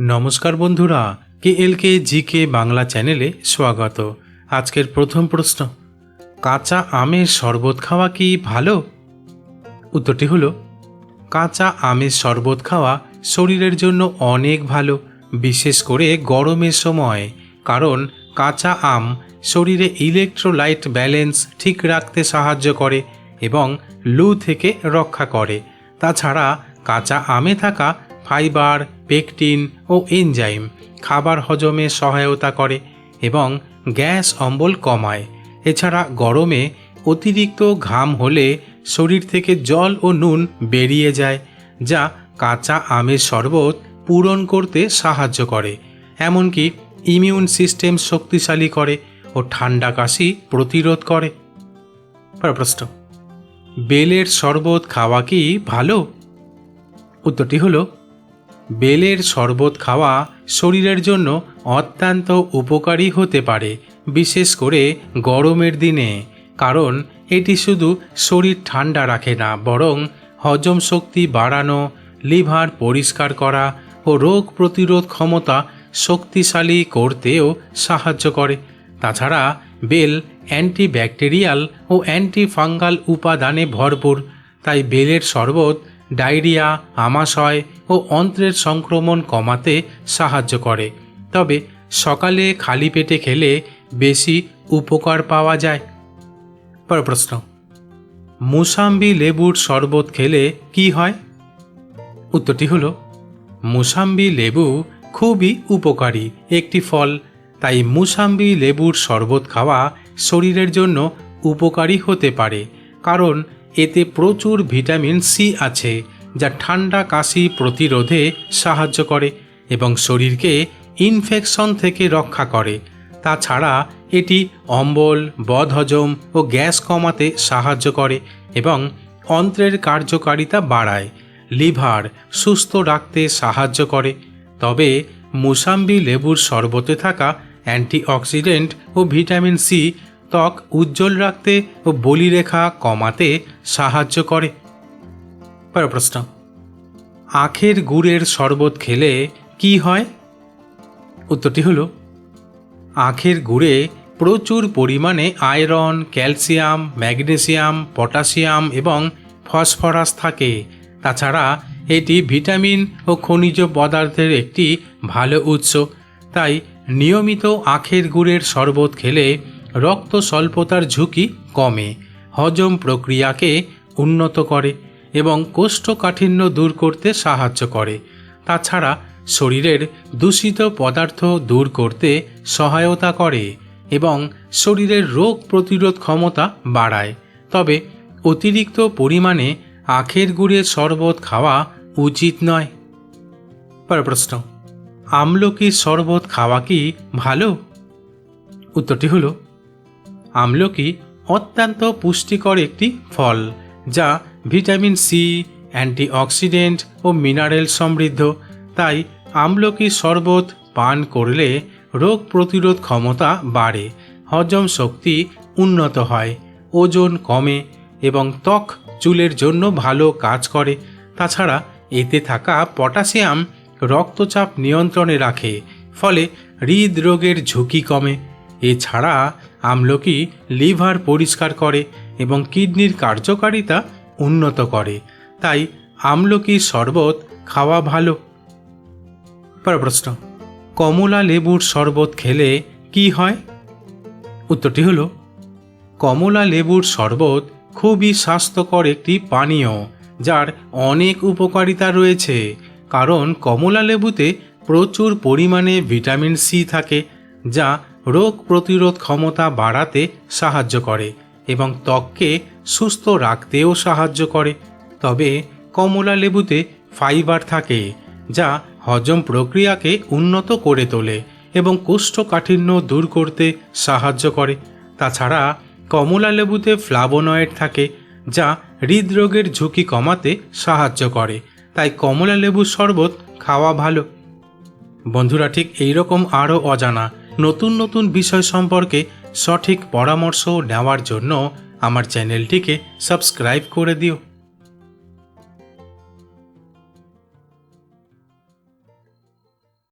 নমস্কার বন্ধুরা কে এল কে জি কে বাংলা চ্যানেলে স্বাগত। আজকের প্রথম প্রশ্ন, কাঁচা আমের শরবত খাওয়া কি ভালো? উত্তরটি হলো, কাঁচা আমের শরবত খাওয়া শরীরের জন্য অনেক ভালো, বিশেষ করে গরমের সময়। কারণ কাঁচা আম শরীরে ইলেকট্রোলাইট ব্যালেন্স ঠিক রাখতে সাহায্য করে এবং লু থেকে রক্ষা করে। তাছাড়া কাঁচা আমে থাকা ফাইবার, পেকটিন ও এনজাইম খাবার হজমে সহায়তা করে এবং গ্যাস অম্বল কমায়। এছাড়া গরমে অতিরিক্ত ঘাম হলে শরীর থেকে জল ও নুন বেরিয়ে যায়, যা কাঁচা আমের শরবত পূরণ করতে সাহায্য করে। এমনকি ইমিউন সিস্টেম শক্তিশালী করে ও ঠান্ডা কাশি প্রতিরোধ করে। প্রশ্ন, বেলের শরবত খাওয়া কি ভালো? উত্তরটি হলো বেলের শরবত খাওয়া শরীরের জন্য অত্যন্ত উপকারী হতে পারে, বিশেষ করে গরমের দিনে। কারণ এটি শুধু শরীর ঠান্ডা রাখে না, বরং হজম শক্তি বাড়ানো, লিভার পরিষ্কার করা ও রোগ প্রতিরোধ ক্ষমতা শক্তিশালী করতেও সাহায্য করে। তাছাড়া বেল অ্যান্টিব্যাকটেরিয়াল ও অ্যান্টিফাঙ্গাল উপাদানে ভরপুর, তাই বেলের শরবত ডায়রিয়া, আমাশয় ও অন্ত্রের সংক্রমণ কমাতে সাহায্য করে। তবে সকালে খালি পেটে খেলে বেশি উপকার পাওয়া যায়। পর প্রশ্ন, মুসাম্বি লেবুর শরবত খেলে কি হয়? উত্তরটি হলো, মুসাম্বি লেবু খুবই উপকারী একটি ফল, তাই মুসাম্বি লেবুর শরবত খাওয়া শরীরের জন্য উপকারী হতে পারে, কারণ এতে প্রচুর ভিটামিন সি আছে, যা ঠান্ডা কাশি প্রতিরোধে সাহায্য করে এবং শরীরকে ইনফেকশন থেকে রক্ষা করে। তাছাড়া এটি অম্বল, বদহজম ও গ্যাস কমাতে সাহায্য করে এবং অন্ত্রের কার্যকারিতা বাড়ায়। লিভার সুস্থ রাখতে সাহায্য করে। তবে মুসাম্বি লেবুর শরবতে থাকা অ্যান্টিঅক্সিডেন্ট ও ভিটামিন সি ত্বক উজ্জ্বল রাখতে ও বলিরেখা কমাতে সাহায্য করে। পরের প্রশ্ন। আখের গুড়ের শরবত খেলে কি হয়? উত্তরটি হলো, আখের গুড়ে প্রচুর পরিমাণে আয়রন, ক্যালসিয়াম, ম্যাগনেসিয়াম পটাশিয়াম এবং ফসফরাস থাকে। তাছাড়া এটি ভিটামিন ও খনিজ পদার্থের একটি ভালো উৎস। তাই নিয়মিত আখের গুড়ের শরবত খেলে রক্ত স্বল্পতার ঝুঁকি কমে, হজম প্রক্রিয়াকে উন্নত করে এবং কোষ্ঠকাঠিন্য দূর করতে সাহায্য করে। তাছাড়া শরীরের দূষিত পদার্থ দূর করতে সহায়তা করে এবং শরীরের রোগ প্রতিরোধ ক্ষমতা বাড়ায়। তবে অতিরিক্ত পরিমাণে আখের গুড়ের শরবত খাওয়া উচিত নয়। পর প্রশ্ন, আমলকির শরবত খাওয়া কি ভালো? উত্তরটি হলো আমলকি অত্যন্ত পুষ্টিকর একটি ফল, যা ভিটামিন সি, অ্যান্টিঅক্সিডেন্ট ও মিনারেল সমৃদ্ধ। তাই আমলকির শরবত পান করলে রোগ প্রতিরোধ ক্ষমতা বাড়ে, হজম শক্তি উন্নত হয়, ওজন কমে এবং ত্বক চুলের জন্য ভালো কাজ করে। তাছাড়া এতে থাকা পটাশিয়াম রক্তচাপ নিয়ন্ত্রণে রাখে, ফলে হৃদরোগের ঝুঁকি কমে। এছাড়া আমলকি লিভার পরিষ্কার করে এবং কিডনির কার্যকারিতা উন্নত করে। তাই আমলকির শরবত খাওয়া ভালো। পরের প্রশ্ন, কমলা লেবুর শরবত খেলে কি হয়? উত্তরটি হলো, কমলা লেবুর শরবত খুবই স্বাস্থ্যকর একটি পানীয়, যার অনেক উপকারিতা রয়েছে। কারণ কমলা লেবুতে প্রচুর পরিমাণে ভিটামিন সি থাকে, যা রোগ প্রতিরোধ ক্ষমতা বাড়াতে সাহায্য করে এবং ত্বককে সুস্থ রাখতেও সাহায্য করে। তবে কমলা লেবুতে ফাইবার থাকে, যা হজম প্রক্রিয়াকে উন্নত করে তোলে এবং কোষ্ঠকাঠিন্য দূর করতে সাহায্য করে। তাছাড়া কমলা লেবুতে ফ্লাবোনয়েড থাকে, যা হৃদরোগের ঝুঁকি কমাতে সাহায্য করে, তাই কমলা লেবুর শরবত খাওয়া ভালো। বন্ধুরা, ঠিক এইরকম আরও অজানা নতুন নতুন বিষয় সম্পর্কে সঠিক পরামর্শ নেওয়ার জন্য আমার চ্যানেলটিকে সাবস্ক্রাইব করে দিও।